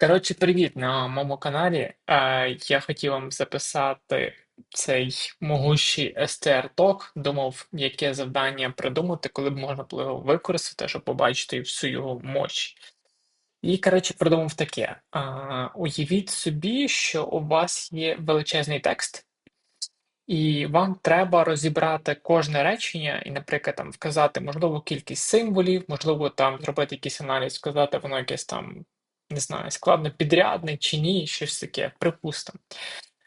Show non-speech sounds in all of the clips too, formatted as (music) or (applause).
Коротше, привіт на моєму каналі. Е, я хотів вам записати цей могущий STR Talk. Думав, яке завдання придумати, коли б можна було його використати, щоб побачити всю його мощь. І, коротше, придумав таке: Е, уявіть собі, що у вас є величезний текст, і вам треба розібрати кожне речення і, наприклад, там вказати, можливо, кількість символів, можливо, там зробити якийсь аналіз, сказати, воно якесь там не знаю, складно підрядний чи ні, щось таке, припустимо.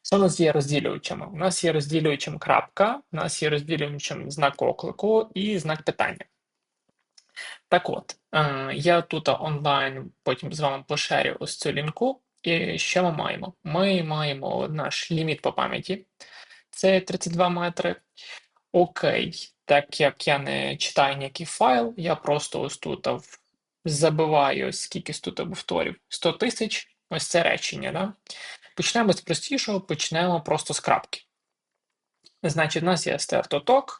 Що у нас є розділюючими? У нас є розділюючим крапка, у нас є розділюючим знак оклику і знак питання. Так от, е, я тут онлайн потім з вами пошерю ось цю лінку. І що ми маємо? Ми маємо наш ліміт по пам'яті, це 32 метри. Окей, так як я не читаю ніякий файл, я просто ось тут в забиваю, скільки тут повторів, 100 тисяч, ось це речення. Да? Почнемо з простішого, почнемо просто з крапки. Значить, у нас є start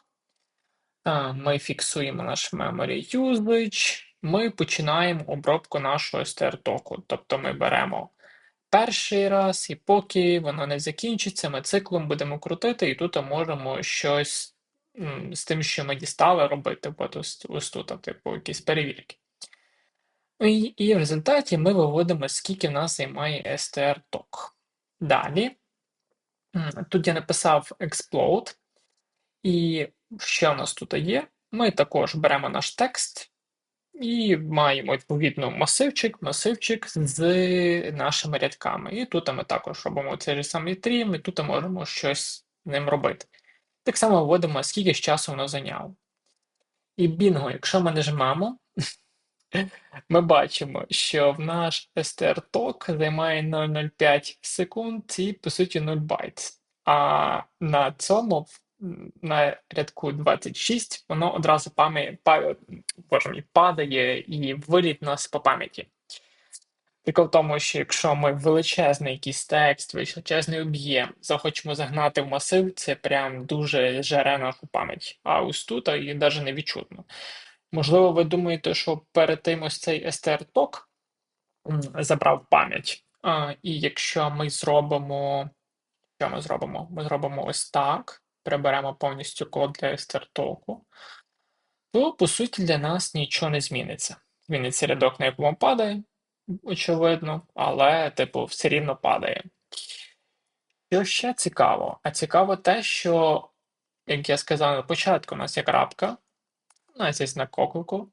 ми фіксуємо наш memory usage, ми починаємо обробку нашого str Тобто ми беремо перший раз, і поки воно не закінчиться, ми циклом будемо крутити, і тут можемо щось з тим, що ми дістали, робити. От ось тут, типу, якісь перевірки. І і в результаті ми виводимо, скільки в нас займає str ток. Далі, тут я написав explode, і що в нас тут є? Ми також беремо наш текст і маємо відповідно масивчик, масивчик з нашими рядками. І тут ми також робимо цей же самий трім, і тут можемо щось з ним робити. Так само вводимо, скільки ж часу воно зайняло. І бінго, якщо ми нажимаємо, (laughs) ми бачимо, що в наш str займає 0,05 секунд і, по суті, 0 байт. А на цьому, на рядку 26, воно одразу пам'ять, падає і виліт нас по пам'яті. Прикол в тому, що якщо ми величезний якийсь текст, величезний об'єм захочемо загнати в масив, це прям дуже жере нашу пам'ять. А ось тут і навіть не відчутно. Можливо, ви думаєте, що перед тим ось цей STR-ток забрав пам'ять. І якщо ми зробимо. Що ми зробимо? Ми зробимо ось так. Приберемо повністю код для STR-току, то, по суті, для нас нічого не зміниться. Зміниться рядок, на якому падає, очевидно, але, типу, все рівно падає. Що ще цікаво? А цікаво те, що, як я сказав на початку, у нас є крапка. У нас є знак оклику,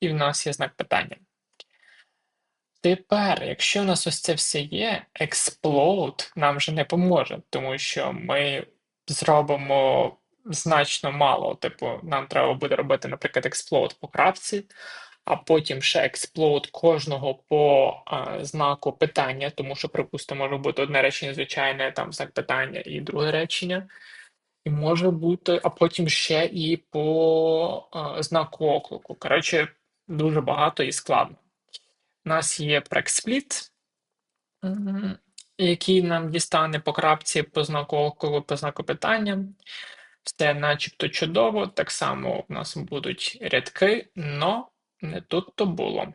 і в нас є знак питання. Тепер, якщо у нас ось це все є, explode нам вже не поможе, тому що ми зробимо значно мало. Типу, нам треба буде робити, наприклад, explode по крапці, а потім ще explode кожного по а, знаку питання, тому що, припустимо, може бути одне речення звичайне, там знак питання і друге речення. І може бути, а потім ще і по е, знаку оклику. Коротше, дуже багато і складно. У нас є прекспліт, який нам дістане по крапці по знаку оклику, по знаку питання. Все начебто чудово. Так само у нас будуть рядки, але не тут то було.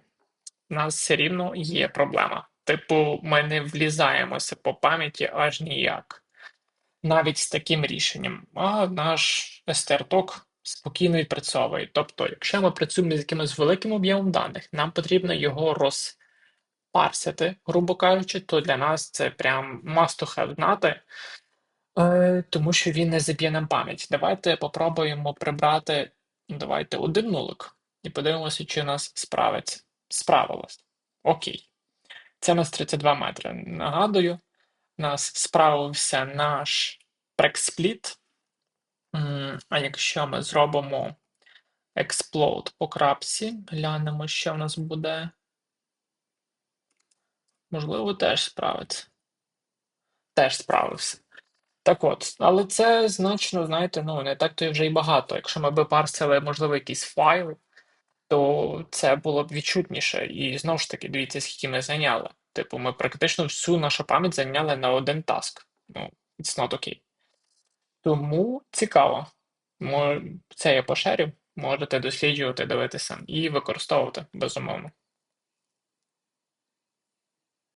У нас все рівно є проблема. Типу, ми не влізаємося по пам'яті аж ніяк навіть з таким рішенням, а наш STR-ток спокійно відпрацьовує. Тобто, якщо ми працюємо з якимось великим об'ємом даних, нам потрібно його розпарсити, грубо кажучи, то для нас це прям must to have знати, е, тому що він не заб'є нам пам'ять. Давайте попробуємо прибрати, давайте один нулик і подивимося, чи нас справиться. Справилось. Окей. Це у нас 32 метри. Нагадую нас справився наш прекспліт. А якщо ми зробимо explode по крапсі, глянемо, що в нас буде. Можливо, теж справиться. Теж справився. Так от, але це значно, знаєте, ну, не так то і вже й багато. Якщо ми б парсили, можливо, якісь файли, то це було б відчутніше. І знову ж таки, дивіться, скільки ми зайняли. Типу, ми практично всю нашу пам'ять зайняли на один таск. Ну, it's not okay. Тому цікаво. Це я поширю, можете досліджувати, дивитися і використовувати безумовно.